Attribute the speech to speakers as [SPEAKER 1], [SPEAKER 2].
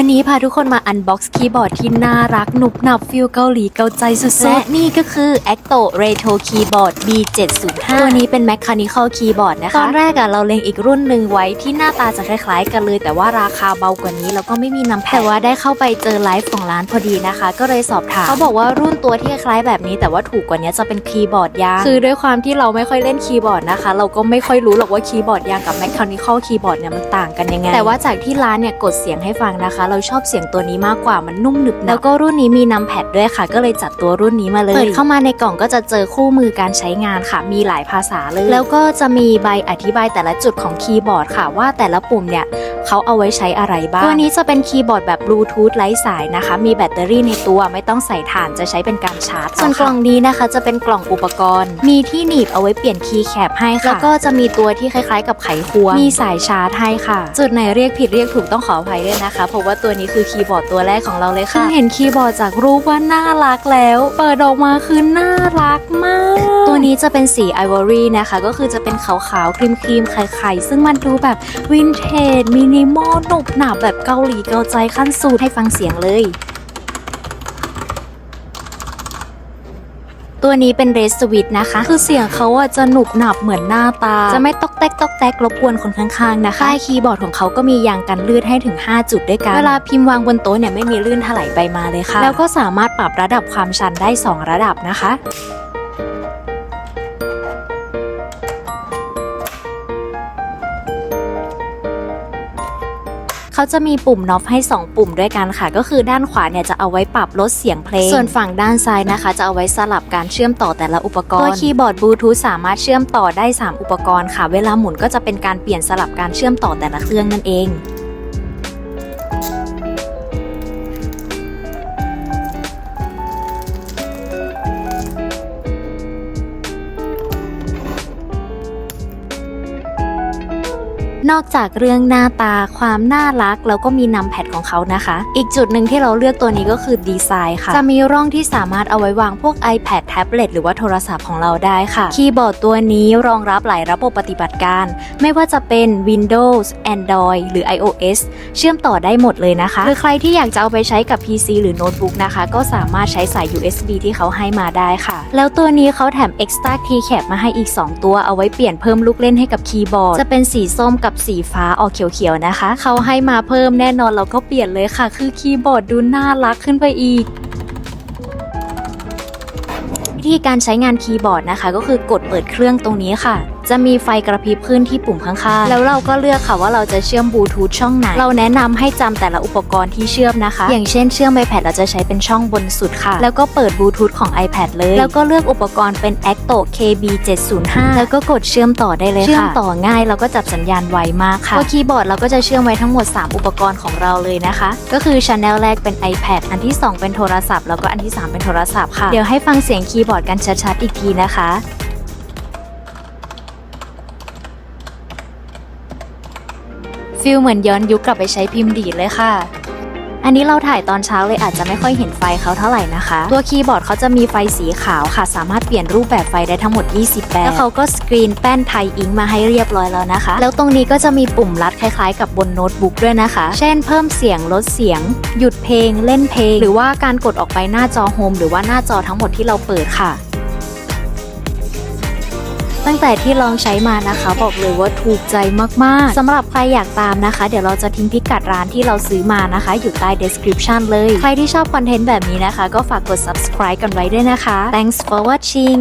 [SPEAKER 1] วันนี้พาทุกคนมาอันบ็อกซ์คีย์บอร์ดที่น่ารักหนุบหนับฟิลเกาหลีเกาใจสุดๆ และนี่ก็คือ Acto Retro Keyboard B705 ตัวนี้เป็น Mechanical Keyboard นะคะ ตอนแรกอะเราเล็งอีกรุ่นหนึ่งไว้ที่หน้าตาจะคล้ายๆ กันเลย แต่ว่าราคาเบากว่านี้แล้วก็ไม่มีนำแพดแต่ว่าได้เข้าไปเจอไลฟ์ของร้านพอดีนะคะ ก็เลยสอบถามเขาบอกว่ารุ่นตัวที่คล้ายแบบนี้ แต่ว่าถูกกว่านี้จะเป็นคีย์บอร์ดยางคือด้วยความที่เราไม่ค่อยเล่นคีย์บอร์ดนะคะ เราก็ไม่ค่อยรู้หรอกว่าคีย์บอร์ดยางกับ Mechanical Keyboard เนี่ยมันต่างกันยังไงแต่ว่าจากที่ร้านเนี่ยกดเสียงให้ฟังนะคะเราชอบเสียงตัวนี้มากกว่ามันนุ่มหนึบแล้วก็รุ่นนี้มีนำแพดด้วยค่ะ ก็เลยจัดตัวรุ่นนี้มาเลยเปิดเข้ามาในกล่องก็จะเจอคู่มือการใช้งานค่ะ มีหลายภาษาเลย แล้วก็จะมีใบอธิบายแต่ละจุดของคีย์บอร์ดค่ะ ว่าแต่ละปุ่มเนี่ยเขาเอาไว้ใช้อะไรบ้าง ตัวนี้จะเป็นคีย์บอร์ดแบบบลูทูธไร้สายนะคะ มีแบตเตอรี่ในตัวไม่ต้องใส่ถ่านจะใช้เป็นการชาร์จ ส่วนกล่องนี้นะคะ จะเป็นกล่องอุปกรณ์ มีที่หนีบเอาไว้เปลี่ยนคีย์แคปให้ค่ะ แล้วก็จะมีตัวที่คล้ายๆ กับไขควง มีสายชาร์จให้ค่ะ จุดไหนเรียกผิดเรียกถูกต้องขออภัยด้วยนะคะเพราะว่าตัวนี้คือคีย์บอร์ดตัวแรกของเราเลยค่ะเห็นคีย์บอร์ดจากรูปว่าน่ารักแล้ว เปิดออกมาคือน่ารักมาก ตัวนี้จะเป็นสีไอวอรี่นะคะ ก็คือจะเป็นขาวๆครีมๆไข่ๆซึ่งมันดูแบบวินเทจมินิมอลหนุบหนาแบบเกาหลีเกาใจขั้นสุดให้ฟังเสียงเลย ตัวนี้เป็นเรสสวิตนะคะ คือเสียงเขาอะจะหนุบหนับเหมือนหน้าตา จะไม่ตอกแตกตอกแตกรบกวนคนข้างๆนะคะใต้คีย์บอร์ดของเขาก็มียางกันลื่นให้ถึง 5 จุดด้วยกัน เวลาพิมพ์วางบนโต๊ะเนี่ยไม่มีลื่นถลายไปมาเลยค่ะ แล้วก็สามารถปรับระดับความชันได้ 2 ระดับนะคะ เขาจะมีปุ่มน็อฟให้ 2 ปุ่มด้วยกันค่ะ ก็คือด้านขวาเนี่ยจะเอาไว้ปรับลดเสียงเพลง ส่วนฝั่งด้านซ้ายนะคะ จะเอาไว้สลับการเชื่อมต่อแต่ละอุปกรณ์ตัวคีย์บอร์ดบลูทูธสามารถเชื่อมต่อได้ 3 อุปกรณ์ค่ะ เวลาหมุนก็จะเป็นการเปลี่ยนสลับการเชื่อมต่อแต่ละเครื่องนั่นเอง นอกจากเรื่องหน้าตาความน่ารักแล้วก็มีนำแพทของเขานะคะ อีกจุดหนึ่งที่เราเลือกตัวนี้ก็คือดีไซน์ค่ะ จะมีร่องที่สามารถเอาไว้วางพวก iPad แท็บเล็ตหรือว่าโทรศัพท์ของเราได้ค่ะ คีย์บอร์ดตัวนี้รองรับหลายระบบปฏิบัติการ ไม่ว่าจะเป็น Windows Android หรือ iOS เชื่อมต่อได้หมดเลยนะคะหรือใครที่อยากจะเอาไปใช้กับ PC หรือโน้ตบุ๊กนะคะ ก็สามารถใช้สาย USB ที่เขาให้มาได้ค่ะ แล้วตัวนี้เขาแถม Extra Keycap มาให้อีก 2 ตัวเอาไว้เปลี่ยนเพิ่มลูกเล่นให้กับคีย์บอร์ดจะเป็นสีส้มกับสีฟ้าออกเขียวๆนะคะ เขาให้มาเพิ่มแน่นอนเราก็เปลี่ยนเลยค่ะ คือคีย์บอร์ดดูน่ารักขึ้นไปอีก วิธีการใช้งานคีย์บอร์ดนะคะ ก็คือกดเปิดเครื่องตรงนี้ค่ะ จะมีไฟกระพริบขึ้นที่ปุ่มข้างๆ แล้วเราก็เลือกค่ะว่าเราจะเชื่อมบลูทูธช่องไหน เราแนะนำให้จำแต่ละอุปกรณ์ที่เชื่อมนะคะ อย่างเช่นเชื่อม iPad เราจะใช้เป็นช่องบนสุดค่ะ แล้วก็เปิดบลูทูธของ iPad เลย แล้วก็เลือกอุปกรณ์เป็น Acto KB705 แล้วก็กดเชื่อมต่อได้เลยค่ะ เชื่อมต่อง่ายแล้วก็จับสัญญาณไวมากค่ะตัวคีย์บอร์ดเราก็จะเชื่อมไว้ทั้งหมด 3 อุปกรณ์ของเราเลยนะคะ ก็คือ Channel แรกเป็น iPad อันที่ 2 เป็นโทรศัพท์ แล้วก็อันที่ 3 เป็นโทรศัพท์ค่ะ เดี๋ยวให้ฟังเสียงคีย์บอร์ดกันชัดๆอีกทีนะคะ ฟิลเหมือนย้อนยุคกลับไปใช้พิมพ์ดีดเลยค่ะ อันนี้เราถ่ายตอนเช้าเลยอาจจะไม่ค่อยเห็นไฟเขาเท่าไหร่นะคะ ตัวคีย์บอร์ดเขาจะมีไฟสีขาวค่ะ สามารถเปลี่ยนรูปแบบไฟได้ทั้งหมด 20 แบบแล้วเขาก็สกรีนแป้นไทยอิงมาให้เรียบร้อยแล้วนะคะ แล้วตรงนี้ก็จะมีปุ่มลัดคล้ายๆ กับบนโน้ตบุ๊กด้วยนะคะ เช่นเพิ่มเสียงลดเสียง หยุดเพลง เล่นเพลง หรือว่าการกดออกไปหน้าจอโฮมหรือว่าหน้าจอทั้งหมดที่เราเปิดค่ะ ตั้งแต่ที่ลองใช้มานะคะ บอกเลยว่าถูกใจมากๆสำหรับใครอยากตามนะคะ เดี๋ยวเราจะทิ้งพิกัดร้านที่เราซื้อมานะคะ อยู่ใต้ description เลย ใครที่ชอบคอนเทนต์แบบนี้นะคะ ก็ฝากกด subscribe กันไว้ด้วยนะคะ thanks for watching